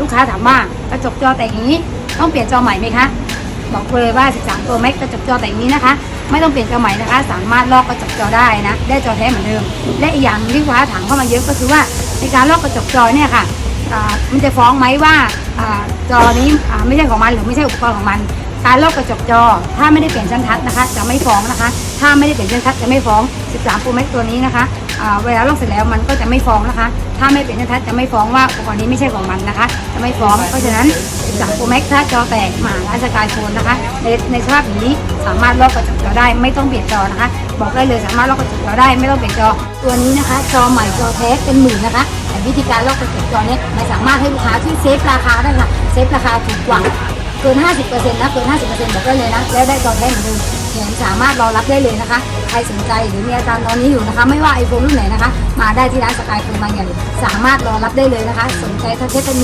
ลูกค้าถามว่ากระจกจอแต่งอย่างนี้ต้องเปลี่ยนจอใหม่ไหมคะบอกเลยว่า 13 ตัว Max กกระจกจอแต่งนี้นะคะ ไม่ต้องเปลี่ยนจอใหม่นะคะ สามารถลอกกระจกจอได้นะ ได้จอแท้เหมือนเดิม และอีกอย่างที่ลูกค้าถามเข้ามาเยอะก็คือว่าในการลอกกระจกจอเนี่ยค่ะอ่ามันจะฟ้องไหมว่าอจอนี้ไม่ใช่ของมันหรือไม่ใช่อุปกรณ์ของมัน การลอกกระจกจอ ถ้าไม่ได้เปลี่ยนชั้นทัดนะคะ จะไม่ฟ้องนะคะ ถ้าไม่ได้เปลี่ยนชั้นทัดจะไม่ฟ้อง 13 Pro Max ตัวนี้นะคะ เวลาลอกเสร็จแล้วมันก็จะไม่ฟ้องนะคะ ถ้าไม่เปลี่ยนชั้นทัดจะไม่ฟ้องว่าอุปกรณ์นี้ไม่ใช่ของมันนะคะ จะไม่ฟ้อง เพราะฉะนั้น13 Pro Max ถ้าจอแตกมารานสกายโฟนนะคะ ในในสภาพอย่างนี้สามารถลอกกระจกจอได้ไม่ต้องเปลี่ยนจอนะคะ บอกได้เลยสามารถลอกกระจกจอได้ไม่ต้องเปลี่ยนจอ ตัวนี้นะคะ จอใหม่จอแท้เป็นหมื่นนะคะแต่วิธีการลอกกระจกจอเนี้ไม่สามารถให้ลูกค้าที่เซฟราคาได้ค่ะเซฟราคาถูกกว่าเกิน 50%นะเกิน 50%บอกได้เลยนะแล้วได้จอแท้เหมือนเดิม แถมสามารถรอรับได้เลยนะคะ ใครสนใจหรือมีอาการตอนนี้อยู่นะคะ ไม่ว่าไอโฟนรุ่นไหนนะคะ มาได้ที่ร้านสกายโฟนบางใหญ่สามารถรอรับได้เลยนะคะ สนใจทักเทส